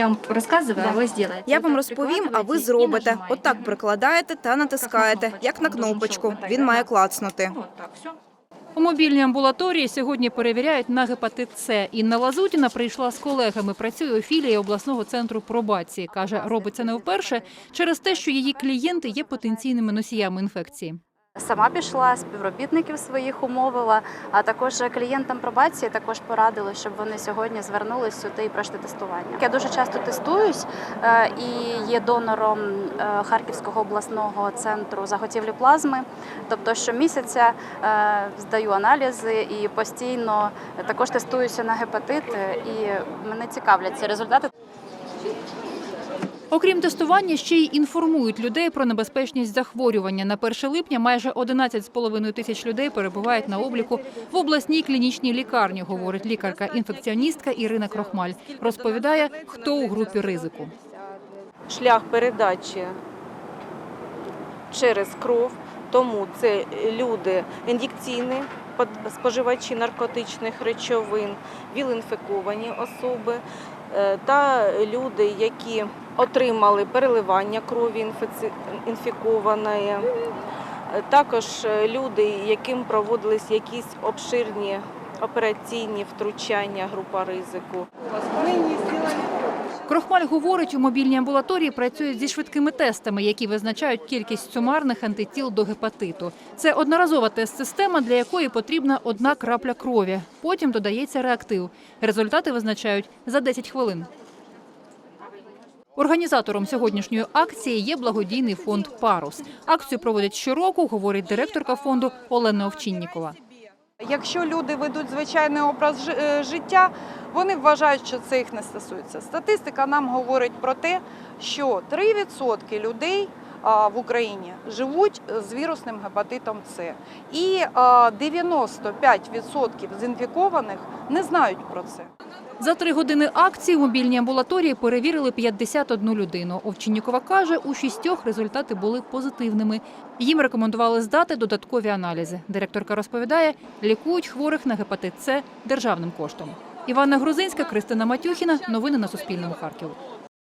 Я вам рассказываю, а вы сделаете. Я вам розповім, а ви зробите. Отак прикладаєте та натискаєте, як на кнопочку. Він має клацнути. Так, все. У мобільній амбулаторії сьогодні перевіряють на гепатит С. Інна Лазутіна прийшла з колегами. Працює у філії обласного центру пробації. Каже, робить це не вперше через те, що її клієнти є потенційними носіями інфекції. Сама пішла, співробітників своїх умовила, а також клієнтам пробації також порадили, щоб вони сьогодні звернулись сюди і пройшли тестування. Я дуже часто тестуюсь е, і є донором е, Харківського обласного центру заготівлі плазми. Тобто щомісяця е, здаю аналізи і постійно також тестуюся на гепатит, і мене цікавлять ці результати. Окрім тестування, ще й інформують людей про небезпечність захворювання. На 1 липня майже 11,5 тисяч людей перебувають на обліку в обласній клінічній лікарні, говорить лікарка-інфекціоністка Ірина Крохмаль. Розповідає, хто у групі ризику. шлях передачі через кров, тому це люди ін'єкційні споживачі наркотичних речовин, віл-інфіковані особи е, та люди, які отримали переливання крові інфікованої. Е, Також е, люди, яким проводились якісь обширні операційні втручання, група ризику. Крохмаль говорить, у мобільній амбулаторії працюють зі швидкими тестами, які визначають кількість сумарних антитіл до гепатиту. Це одноразова тест-система, для якої потрібна одна крапля крові. Потім додається реактив. Результати визначають за 10 хвилин. Організатором сьогоднішньої акції є благодійний фонд Парус. Акцію проводять щороку, говорить директорка фонду Олена Овчиннікова. Якщо люди ведуть звичайний образ е, життя, вони вважають, що це їх не стосується. Статистика нам говорить про те, що 3% людей в Україні живуть з вірусним гепатитом С. І а, 95% з інфікованих не знають про це. За три години акції у мобільній амбулаторії перевірили 51 людину. Овчиннікова каже, у шістьох результати були позитивними. Їм рекомендували здати додаткові аналізи. Директорка розповідає, лікують хворих на гепатит С державним коштом. Івана Грузинська, Кристина Матюхіна. Новини на Суспільному. Харків.